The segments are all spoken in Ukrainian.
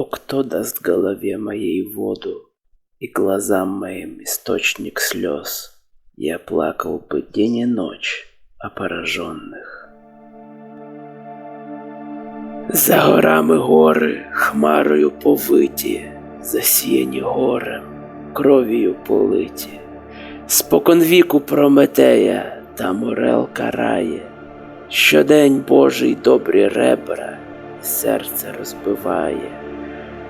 О, кто даст голове моей воду и глазам моим источник слез? Я плакал бы день и ночь о пораженных. За горами гори, хмарою повиті, засіяні горем, кров'ю политі. Споконвіку Прометея та Морел карає, щодень Божий добрі ребра, серце розбиває,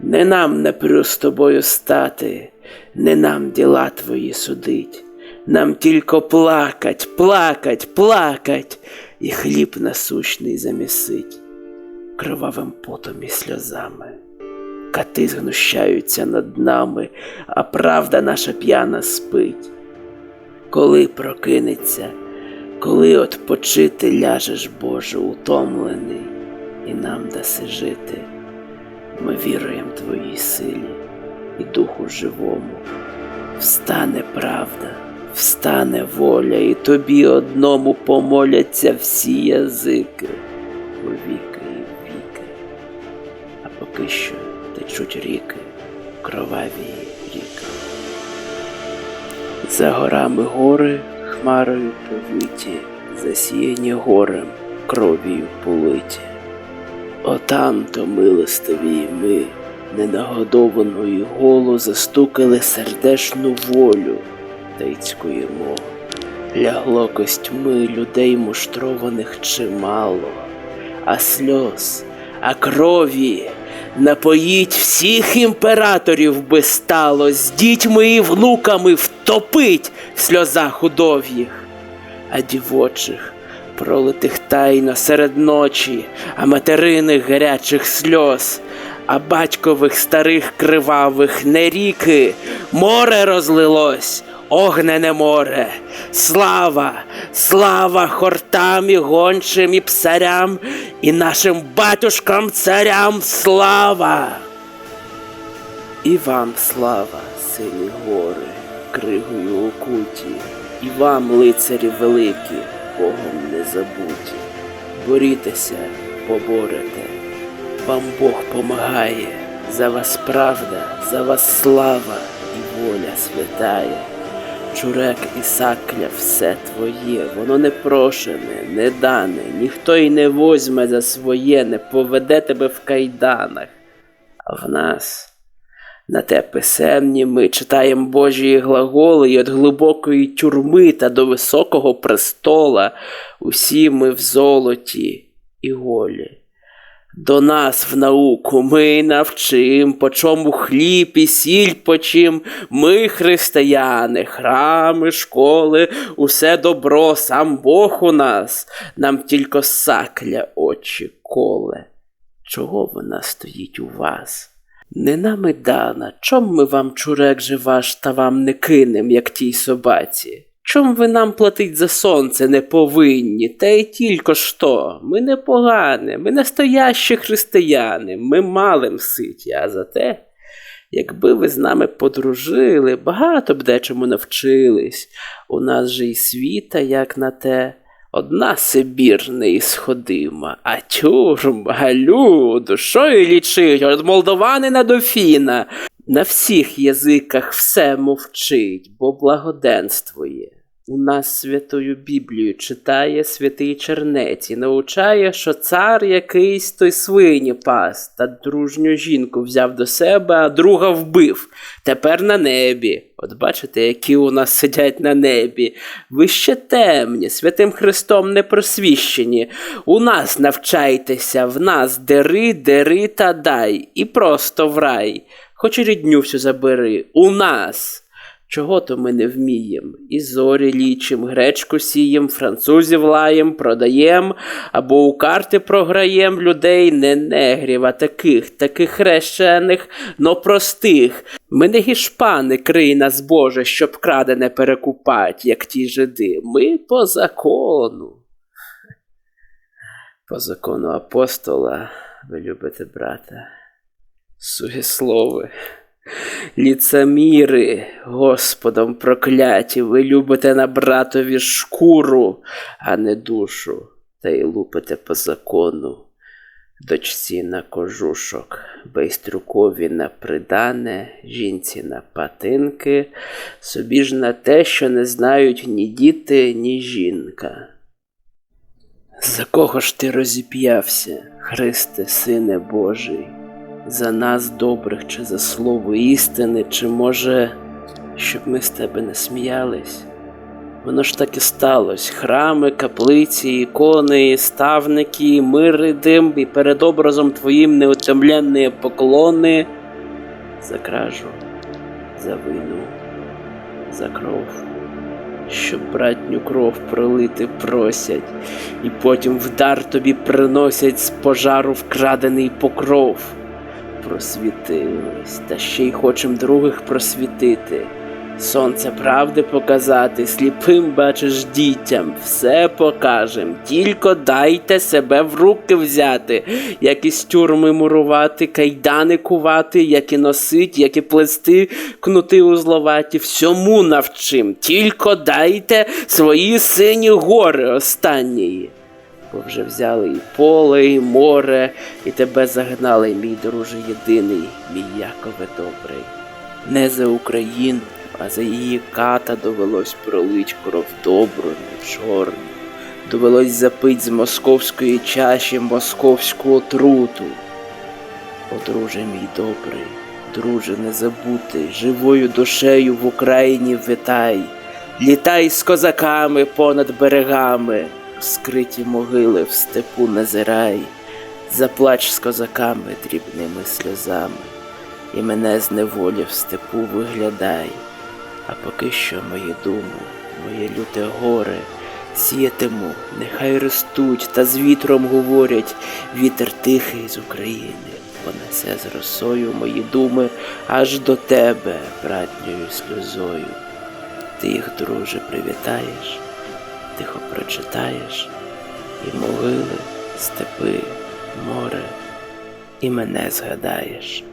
Не нам напрю з тобою стати, не нам діла твої судить, нам тільки плакать, плакать, плакать, і хліб насущний замісить кровавим потом і сльозами. Кати знущаються над нами, а правда наша п'яна спить. Коли прокинеться, коли отпочити ляжеш, Боже, утомлений, і нам даси жити. Ми віруємо Твоїй силі і Духу живому. Встане правда, встане воля, і тобі одному помоляться всі язики у віки і віки. А поки що течуть ріки, кроваві ріки. За горами гори хмарою повиті, засіяні горем, кров'ю политі. То милостиві ми, ненагодованою голу застукали сердешну волю та й цькуємо. Лягло костьми людей муштрованих чимало, а сльоз, а крові напоїть всіх імператорів би стало, з дітьми і внуками втопить в сльозах удов'їх, а дівочих пролитих тайно серед ночі, а материних гарячих сльоз, а батькових старих кривавих не ріки, море розлилось, огнене море, слава, слава хортам і гончим і псарям, і нашим батюшкам царям слава. І вам слава, сині гори, кригою окуті, і вам, лицарі великі, Богом забуті. Борітеся, поборете, вам Бог помагає, за вас правда, за вас слава і воля святає. Чурек і сакля все твоє, воно не прошене, не дане, ніхто й не возьме за своє, не поведе тебе в кайданах. А в нас на те писемні ми читаємо Божі глаголи і від глибокої тюрми та до високого престола усі ми в золоті і голі. До нас в науку ми навчим, по чому хліб і сіль почим. Ми, християни, храми, школи, усе добро, сам Бог у нас, нам тільки сакля очі коле. Чого вона стоїть у вас? Не нами дана, чом ми вам чурек же ваш та вам не кинем, як тій собаці? Чом ви нам платить за сонце не повинні, та й тільки що? Ми не погані, ми настоящі християни, ми малим ситі, а зате, якби ви з нами подружили, багато б дечому навчились. У нас же й світа, як на те. Одна Сибір неісходима, а тюрм, галю, душою лічить, від молдованина до Фіна. На всіх язиках все мовчить, бо благоденствує. У нас святою Біблію читає святий Чернець і научає, що цар якийсь той свині пас, та дружню жінку взяв до себе, а друга вбив. Тепер на небі. От бачите, які у нас сидять на небі. Ви ще темні, святим Христом не просвіщені. У нас навчайтеся, в нас дери, дери та дай, і просто в рай. Хоч і рідню всю забери. У нас. Чого то ми не вмієм? І зорі лічим, гречку сієм, французів лаєм, продаєм, або у карти програєм людей не негрів, а таких, таких хрещених, но простих. Ми не гішпани, крий нас Боже, щоб крадене перекупать, як ті жиди. Ми по закону. По закону апостола, ви любите брата. Сугіслови. Ліцеміри, Господом прокляті, ви любите на братові шкуру, а не душу, та й лупите по закону. Дочці на кожушок, байстрюкові на придане, жінці на патинки, собі ж на те, що не знають ні діти, ні жінка. За кого ж ти розіп'явся, Христе, Сине Божий? За нас добрих, чи за слово істини, чи може, щоб ми з тебе не сміялись? Воно ж так і сталося. Храми, каплиці, ікони, ставники, мир і дим, і перед образом твоїм неутомленні поклони за кражу, за війну, за кров, щоб братню кров пролити просять, і потім в дар тобі приносять з пожару вкрадений покров. Просвітились, та ще й хочем других просвітити. Сонце правди показати, сліпим бачиш дітям, все покажем. Тільки дайте себе в руки взяти, як із тюрми мурувати, кайдани кувати, як і носить, як і плести, кнути узловаті, всьому навчим. Тільки дайте свої сині гори останньої. Бо вже взяли і поле, і море, і тебе загнали, мій друже єдиний, мій Якове добрий. Не за Україну, а за її ката довелось пролить кров добру, не чорну. Довелось запить з московської чаші московську отруту. О, друже мій добрий, друже незабутий, живою душею в Україні витай, літай з козаками понад берегами, скриті могили в степу назирай, заплач з козаками дрібними сльозами, і мене з неволі в степу виглядай. А поки що мої думи, моє люте горе, сіятиму, нехай ростуть та з вітром говорять, вітер тихий з України, понесе з росою мої думи аж до тебе, братньою сльозою. Ти їх, друже, привітаєш, тихо прочитаєш, і могили, степи, море, і мене згадаєш.